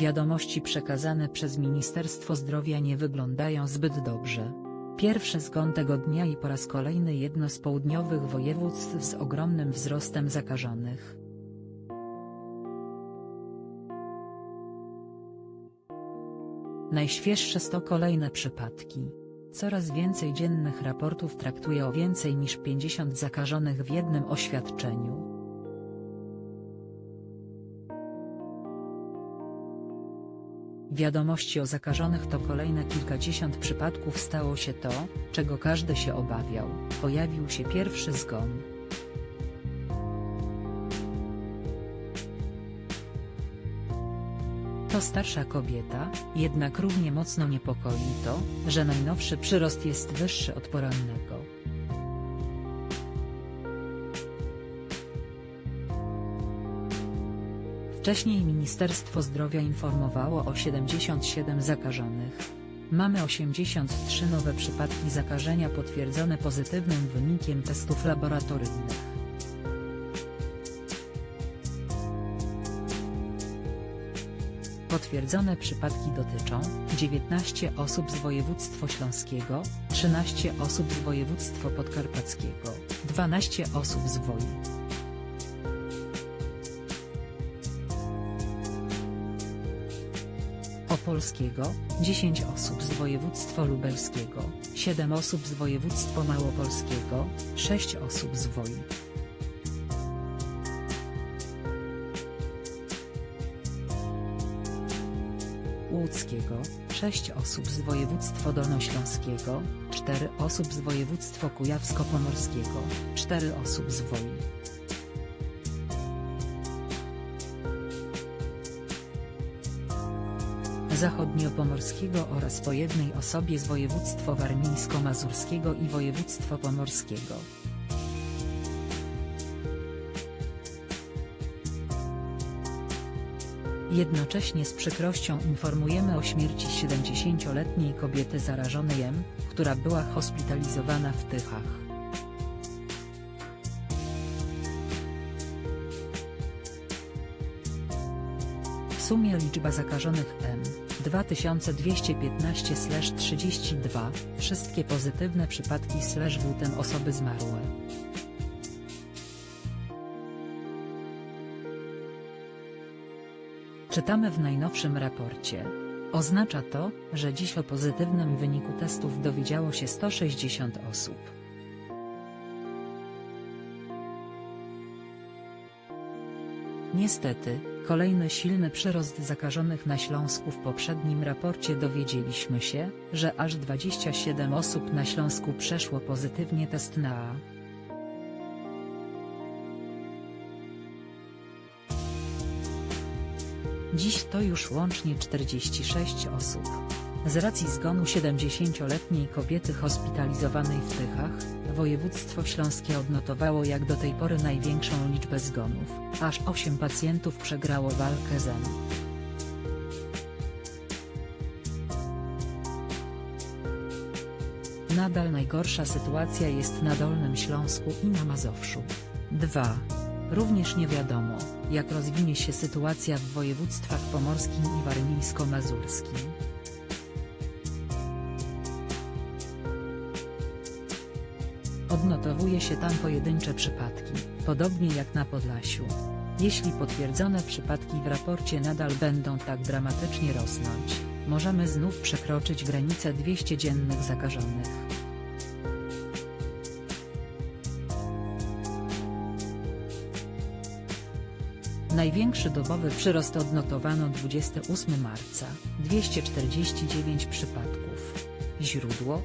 Wiadomości przekazane przez Ministerstwo Zdrowia nie wyglądają zbyt dobrze. Pierwszy zgon tego dnia i po raz kolejny jedno z południowych województw z ogromnym wzrostem zakażonych. Najświeższe 100 kolejne przypadki. Coraz więcej dziennych raportów traktuje o więcej niż 50 zakażonych w jednym oświadczeniu. Wiadomości o zakażonych to kolejne kilkadziesiąt przypadków stało się to, czego każdy się obawiał, pojawił się pierwszy zgon. To starsza kobieta, jednak równie mocno niepokoi to, że najnowszy przyrost jest wyższy od porannego. Wcześniej Ministerstwo Zdrowia informowało o 77 zakażonych. Mamy 83 nowe przypadki zakażenia potwierdzone pozytywnym wynikiem testów laboratoryjnych. Potwierdzone przypadki dotyczą 19 osób z województwa śląskiego, 13 osób z województwa podkarpackiego, 12 osób z Woi. Opolskiego, 10 osób z województwa lubelskiego, 7 osób z województwa małopolskiego, 6 osób z Woi. Łódzkiego, 6 osób z województwa dolnośląskiego, 4 osób z województwa kujawsko-pomorskiego, 4 osób z Woi. Zachodniopomorskiego oraz po jednej osobie z województwa warmińsko-mazurskiego i województwa pomorskiego. Jednocześnie z przykrością informujemy o śmierci 70-letniej kobiety zarażonej M, która była hospitalizowana w Tychach. Sumie liczba zakażonych M 2215/32, wszystkie pozytywne przypadki slash W ten osoby zmarłe. Czytamy w najnowszym raporcie. Oznacza to, że dziś o pozytywnym wyniku testów dowiedziało się 160 osób. Niestety, kolejny silny przyrost zakażonych na Śląsku w poprzednim raporcie dowiedzieliśmy się, że aż 27 osób na Śląsku przeszło pozytywnie test na A. Dziś to już łącznie 46 osób. Z racji zgonu 70-letniej kobiety hospitalizowanej w Tychach, województwo śląskie odnotowało jak do tej pory największą liczbę zgonów, aż 8 pacjentów przegrało walkę z M. Nadal najgorsza sytuacja jest na Dolnym Śląsku i na Mazowszu. 2. Również nie wiadomo, jak rozwinie się sytuacja w województwach pomorskim i warmińsko-mazurskim. Odnotowuje się tam pojedyncze przypadki, podobnie jak na Podlasiu. Jeśli potwierdzone przypadki w raporcie nadal będą tak dramatycznie rosnąć, możemy znów przekroczyć granicę 200 dziennych zakażonych. Największy dobowy przyrost odnotowano 28 marca, 249 przypadków. Źródło,